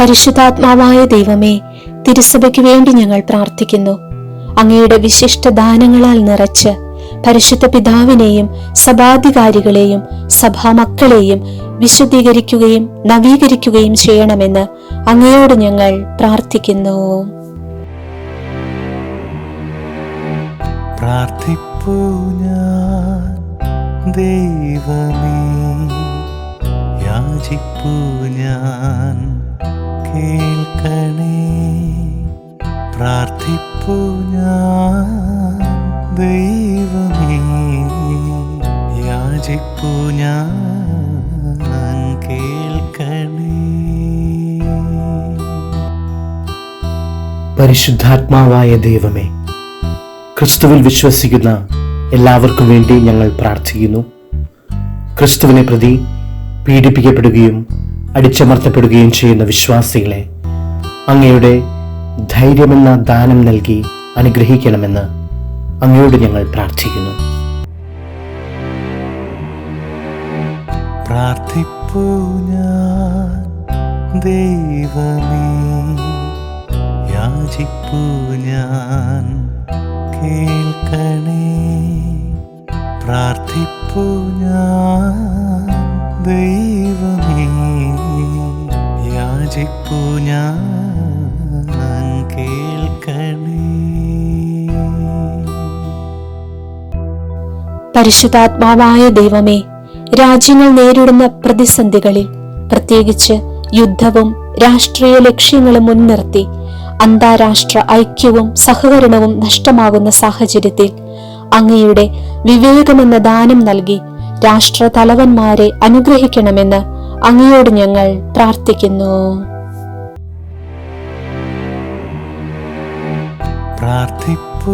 പരിശുദ്ധാത്മാവായ ദൈവമേ തിരുസഭയ്ക്ക് വേണ്ടി ഞങ്ങൾ പ്രാർത്ഥിക്കുന്നു. അങ്ങയുടെ വിശിഷ്ട ദാനങ്ങളാൽ നിറച്ച് പരിശുദ്ധ പിതാവിനെയും സഭാധികാരികളെയും സഭാമക്കളെയും വിശുദ്ധീകരിക്കുകയും നവീകരിക്കുകയും ചെയ്യണമെന്ന് അങ്ങയോട് ഞങ്ങൾ പ്രാർത്ഥിക്കുന്നു. ദൈവമേ യാചിപ്പൂ ഞാൻ. കേൾക്കണേ. പ്രാർത്ഥിപ്പു ഞാൻ ദൈവമേ. യാചിപ്പു ഞാൻ കേൾക്കണേ. പരിശുദ്ധാത്മാവായ ദൈവമേ ക്രിസ്തുവിൽ വിശ്വസിക്കുന്ന എല്ലാവർക്കും വേണ്ടി ഞങ്ങൾ പ്രാർത്ഥിക്കുന്നു. ക്രിസ്തുവിനെ പ്രതി പീഡിപ്പിക്കപ്പെടുകയും അടിച്ചമർത്തപ്പെടുകയും ചെയ്യുന്ന വിശ്വാസികളെ അങ്ങയുടെ ധൈര്യമെന്ന ദാനം നൽകി അനുഗ്രഹിക്കണമെന്ന് അങ്ങയോട് ഞങ്ങൾ പ്രാർത്ഥിക്കുന്നു. പ്രാർത്ഥിപ്പൂ ഞാൻ ഞാൻ ഞാൻ ദൈവമേ യാചിപ്പൂ ഞാൻ കേൾക്കണേ. പരിശുദ്ധാത്മാവായ ദൈവമേ രാജ്യങ്ങൾ നേരിടുന്ന പ്രതിസന്ധികളിൽ പ്രത്യേകിച്ച് യുദ്ധവും രാഷ്ട്രീയ ലക്ഷ്യങ്ങളും മുൻനിർത്തി അന്താരാഷ്ട്ര ഐക്യവും സഹകരണവും നഷ്ടമാകുന്ന സാഹചര്യത്തിൽ അങ്ങയുടെ വിവേകമെന്ന ദാനം നൽകി രാഷ്ട്ര തലവന്മാരെ അനുഗ്രഹിക്കണമെന്ന് അങ്ങയോട് ഞങ്ങൾ പ്രാർത്ഥിക്കുന്നു. പ്രാർത്ഥിപ്പൂ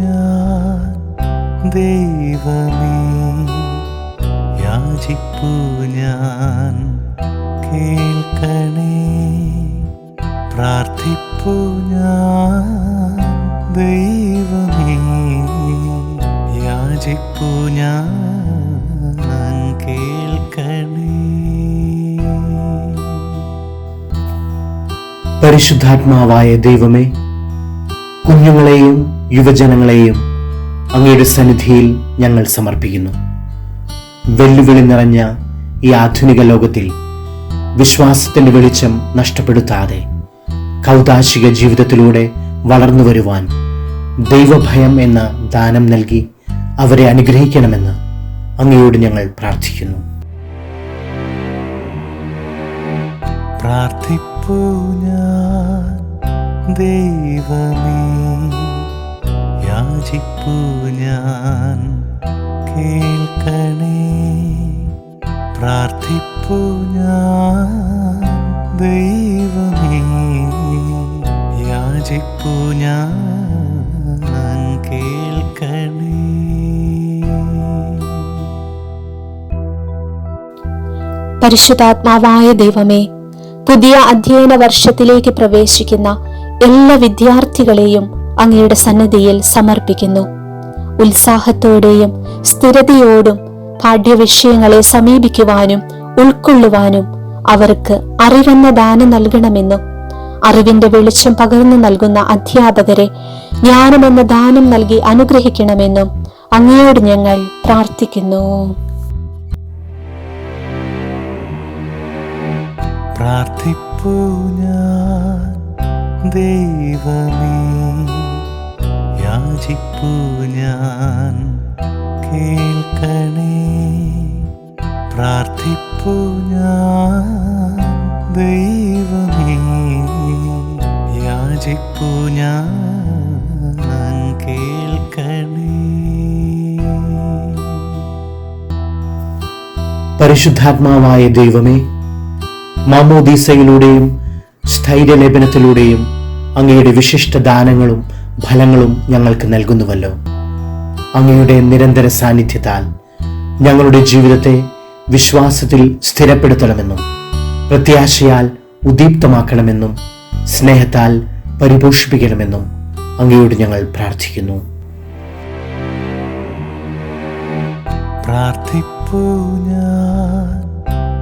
ഞാൻ ദൈവമേ. യാചിപ്പൂ ഞാൻ ഞാൻ കേൾക്കണേ പരിശുദ്ധാത്മാവായ ദൈവമേ കുഞ്ഞുങ്ങളെയും യുവജനങ്ങളെയും അങ്ങയുടെ സന്നിധിയിൽ ഞങ്ങൾ സമർപ്പിക്കുന്നു. വെല്ലുവിളി നിറഞ്ഞ ഈ ആധുനിക ലോകത്തിൽ വിശ്വാസത്തിന്റെ വെളിച്ചം നഷ്ടപ്പെടുത്താതെ കൗതാശിക ജീവിതത്തിലൂടെ വളർന്നു വരുവാൻ ദൈവഭയം എന്ന ദാനം നൽകി അവരെ അനുഗ്രഹിക്കണമെന്ന് അങ്ങയോട് ഞങ്ങൾ പ്രാർത്ഥിക്കുന്നു. പ്രാർത്ഥിപ്പൂ ഞാൻ. ദൈവമേ യാചിപ്പൂ ഞാൻ. കേൾക്കണേ പ്രാർത്ഥിപ്പൂ ഞാൻ. ദൈവമേ യാചിപ്പൂ ഞാൻ കേൾക്കണേ. പരിശുദ്ധാത്മാവായ ദൈവമേ പുതിയ അധ്യയന വർഷത്തിലേക്ക് പ്രവേശിക്കുന്ന എല്ലാ വിദ്യാർത്ഥികളെയും അങ്ങയുടെ സന്നദ്ധിയിൽ സമർപ്പിക്കുന്നു. ഉത്സാഹത്തോടെയും സ്ഥിരതയോടും പാഠ്യവിഷയങ്ങളെ സമീപിക്കുവാനും ഉൾക്കൊള്ളുവാനും അവർക്ക് അറിവെന്ന ദാനം നൽകണമെന്നും അറിവിന്റെ വെളിച്ചം പകർന്നു നൽകുന്ന അധ്യാപകരെ ജ്ഞാനമെന്ന ദാനം നൽകി അനുഗ്രഹിക്കണമെന്നും അങ്ങയോട് ഞങ്ങൾ പ്രാർത്ഥിക്കുന്നു. പ്രാർത്ഥിപ്പൂ ഞാൻ. ദൈവമേ യാചിപ്പൂ ഞാൻ. കേൾക്കണേ പ്രാർത്ഥിപ്പൂ ഞാൻ. ദൈവമേ യാചിപ്പൂ ഞാൻ. പരിശുദ്ധാത്മാവായ ദൈവമേ മാമോദീസയിലൂടെയും സ്ഥൈര്യലേപനത്തിലൂടെയും അങ്ങയുടെ വിശിഷ്ട ദാനങ്ങളും ഫലങ്ങളും ഞങ്ങൾക്ക് നൽകുന്നുവല്ലോ. അങ്ങയുടെ നിരന്തര സാന്നിധ്യത്താൽ ഞങ്ങളുടെ ജീവിതത്തെ വിശ്വാസത്തിൽ സ്ഥിരപ്പെടുത്തണമെന്നും പ്രത്യാശയാൽ ഉദീപ്തമാക്കണമെന്നും സ്നേഹത്താൽ പരിപോഷിപ്പിക്കണമെന്നും അങ്ങയോട് ഞങ്ങൾ പ്രാർത്ഥിക്കുന്നു. പ്രാർത്ഥിപ്പൂ ഞാൻ.